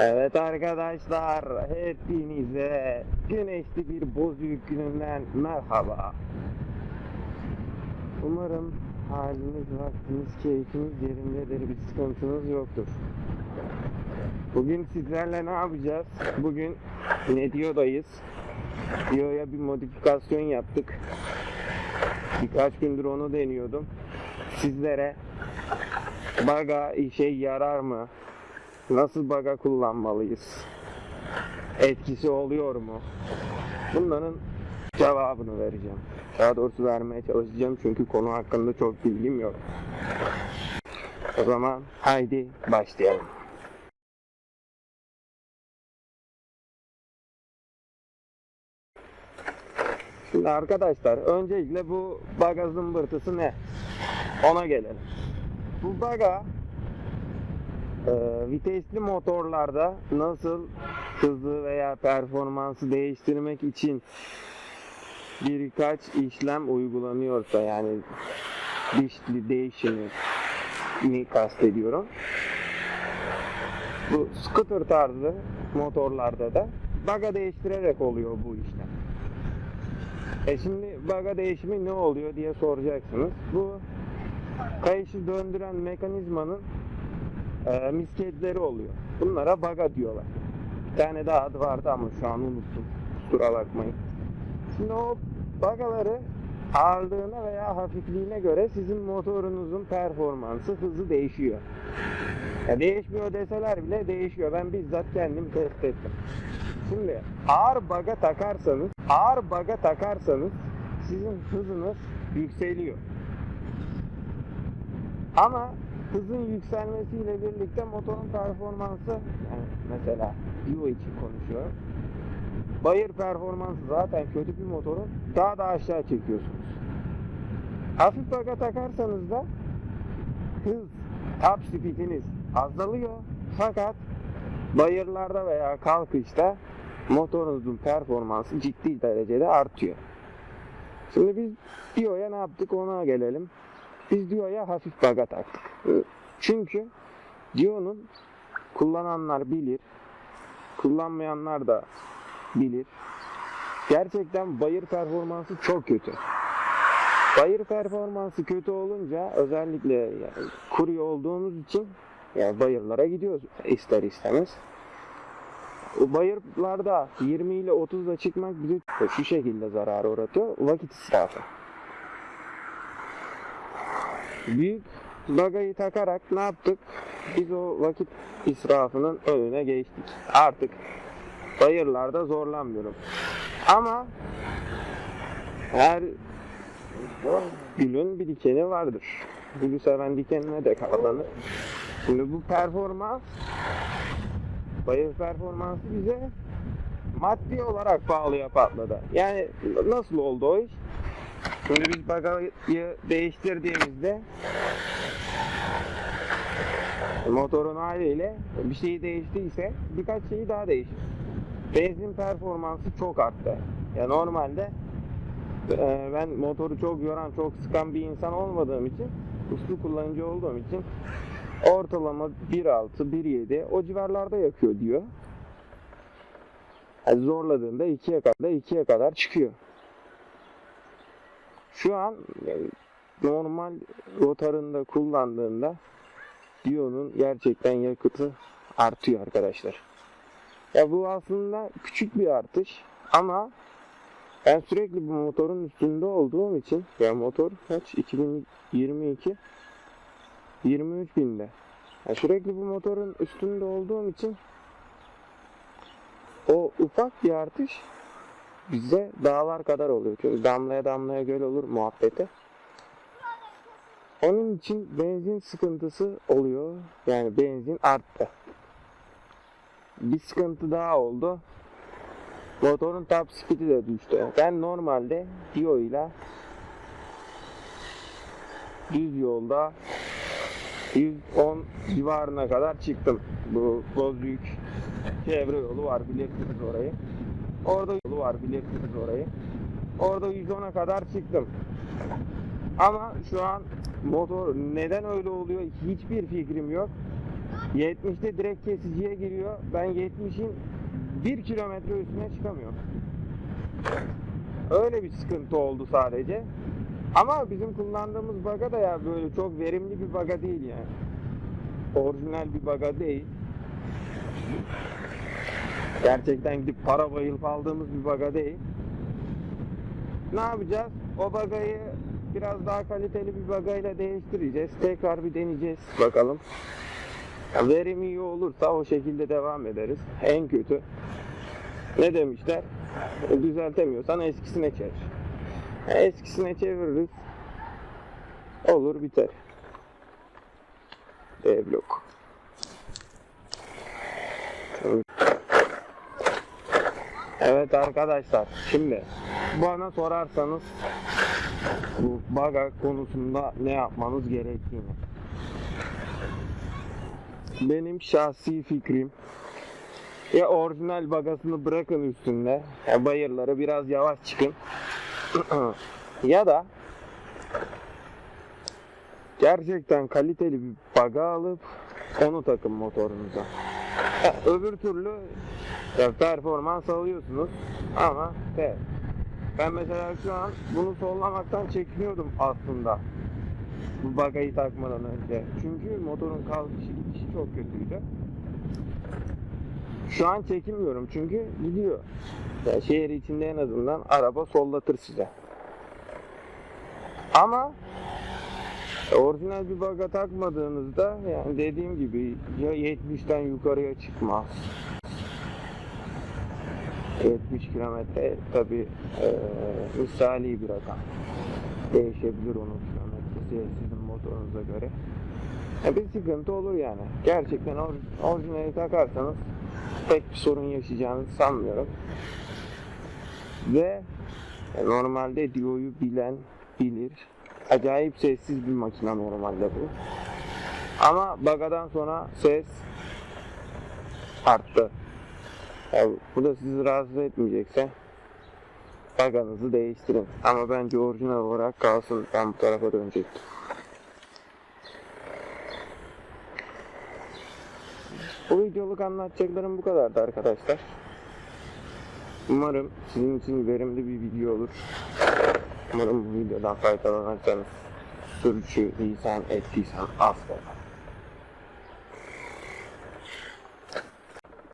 Evet arkadaşlar, hepinize güneşli bir bozüyük gününden merhaba. Umarım haliniz, vaktiniz, keyfiniz yerindedir, bir sıkıntınız yoktur. Bugün sizlerle ne yapacağız? Bugün Nedio'dayız. Dio'ya bir modifikasyon yaptık. Birkaç gündür onu deniyordum. Sizlere baga işe yarar mı? Nasıl baga kullanmalıyız? Etkisi oluyor mu? Bunların cevabını vereceğim. Daha doğrusu vermeye çalışacağım çünkü konu hakkında çok bilgim yok. O zaman haydi başlayalım. Şimdi arkadaşlar öncelikle bu baga zımbırtısı ne? Ona gelelim. Bu baga e, vitesli motorlarda nasıl hızı veya performansı değiştirmek için birkaç işlem uygulanıyorsa yani dişli değişimi ni kastediyorum. Bu scooter tarzı motorlarda da baga değiştirerek oluyor bu işlem. E şimdi baga değişimi ne oluyor diye soracaksınız. Bu kayışı döndüren mekanizmanın e, misketleri oluyor. Bunlara baga diyorlar. Bir tane daha adı vardı ama şu an unuttum. Kusura bakmayın. Şimdi o bagaları ağırlığına veya hafifliğine göre sizin motorunuzun performansı, hızı değişiyor. Ya değişmiyor deseler bile değişiyor. Ben bizzat kendim test ettim. Şimdi ağır baga takarsanız, ağır baga takarsanız sizin hızınız yükseliyor. Ama hızın yükselmesiyle birlikte motorun performansı yani mesela Dio için konuşuyorum. Bayır performansı zaten kötü bir motorun daha da aşağı çekiyorsunuz. Hafif baga takarsanız da hız, top speediniz azalıyor. Fakat bayırlarda veya kalkışta motorunuzun performansı ciddi derecede artıyor. Şimdi biz Dio'ya ne yaptık ona gelelim. Biz Dio'ya hafif baga taktık. Çünkü Dio'nun kullananlar bilir, kullanmayanlar da bilir. Gerçekten bayır performansı çok kötü. Bayır performansı kötü olunca özellikle yani kurye olduğumuz için yani bayırlara gidiyoruz ister istemez. O bayırlarda 20 ile 30 ile çıkmak bize şu şekilde zarar uğratıyor. Vakit israfı. Büyük bagayı takarak ne yaptık? Biz o vakit israfının önüne geçtik. Artık bayırlarda zorlanmıyorum. Ama her gülün bir dikeni vardır. Gülü seven dikenine de katlanır. Şimdi bu performans bayır performansı bize maddi olarak pahalıya patladı. Yani nasıl oldu o iş? Şimdi biz bagayı değiştirdiğimizde motorun haliyle bir şey değiştiyse birkaç şeyi daha değişir. Benzin performansı çok arttı. Ya normalde e, ben motoru çok yoran, çok sıkan bir insan olmadığım için, uslu kullanıcı olduğum için ortalama 1.6, 1.7 o civarlarda yakıyor diyor. Yani zorladığında 2'ye kadar 2'ye kadar çıkıyor. Şu an normal rotarında kullandığında Dio'nun gerçekten yakıtı artıyor arkadaşlar. Ya bu aslında küçük bir artış ama ben sürekli bu motorun üstünde olduğum için ya motor kaç 2022 23 binde. Ya sürekli bu motorun üstünde olduğum için o ufak bir artış bize dağlar kadar oluyor. Çünkü damlaya damlaya göl olur muhabbete. Onun için benzin sıkıntısı oluyor. Yani benzin arttı. Bir sıkıntı daha oldu. Motorun top speed'i de düştü. Ben normalde Dio ile düz yolda 110 civarına kadar çıktım. Bu Bozüyük çevre yolu var bilirsiniz orayı. Orada yolu var bilirsiniz orayı. Orada 110'a kadar çıktım. Ama şu an motor neden öyle oluyor hiçbir fikrim yok. 70'te direkt kesiciye giriyor. Ben 70'in 1 kilometre üstüne çıkamıyorum. Öyle bir sıkıntı oldu sadece. Ama bizim kullandığımız baga da ya böyle çok verimli bir baga değil yani. Orijinal bir baga değil. Gerçekten gidip para bayılıp aldığımız bir baga değil. Ne yapacağız? O bagayı biraz daha kaliteli bir bagayla değiştireceğiz. Tekrar bir deneyeceğiz. Bakalım. Verim iyi olursa o şekilde devam ederiz. En kötü. Ne demişler? Düzeltemiyorsan eskisine çevir. Eskisine çeviririz. Olur biter. D-blok. Evet arkadaşlar şimdi bana sorarsanız bu baga konusunda ne yapmanız gerektiğini benim şahsi fikrim ya orijinal bagasını bırakın üstünde ya bayırlara biraz yavaş çıkın ya da gerçekten kaliteli bir baga alıp onu takın motorunuza. Ya, öbür türlü ya performans alıyorsunuz ama evet. Ben mesela şu an bunu sollamaktan çekiniyordum aslında. Bu bagayı takmadan önce. Çünkü motorun kalkışı gidişi çok kötüydü. Şu an çekinmiyorum çünkü gidiyor. Ya şehir içinde en azından araba sollatır size. Ama orijinal bir baga takmadığınızda yani dediğim gibi ya 70'ten yukarıya çıkmaz. 70 kilometre tabi misali bir rakam. Değişebilir onun kilometresi sizin motorunuza göre. Ya bir sıkıntı olur yani. Gerçekten or- orijinali takarsanız pek bir sorun yaşayacağınızı sanmıyorum. Ve e, normalde Dio'yu bilen bilir. Acayip sessiz bir makine normalde bu. Ama bagadan sonra ses arttı. Ya bu da sizi rahatsız etmeyecekse baganızı değiştirin. Ama bence orijinal olarak kalsın. Ben bu tarafa dönecektim. Bu videoluk anlatacaklarım bu kadardı arkadaşlar. Umarım sizin için verimli bir video olur. Umarım bu videodan faydalanırsanız sürücü lisan ettiysem affola.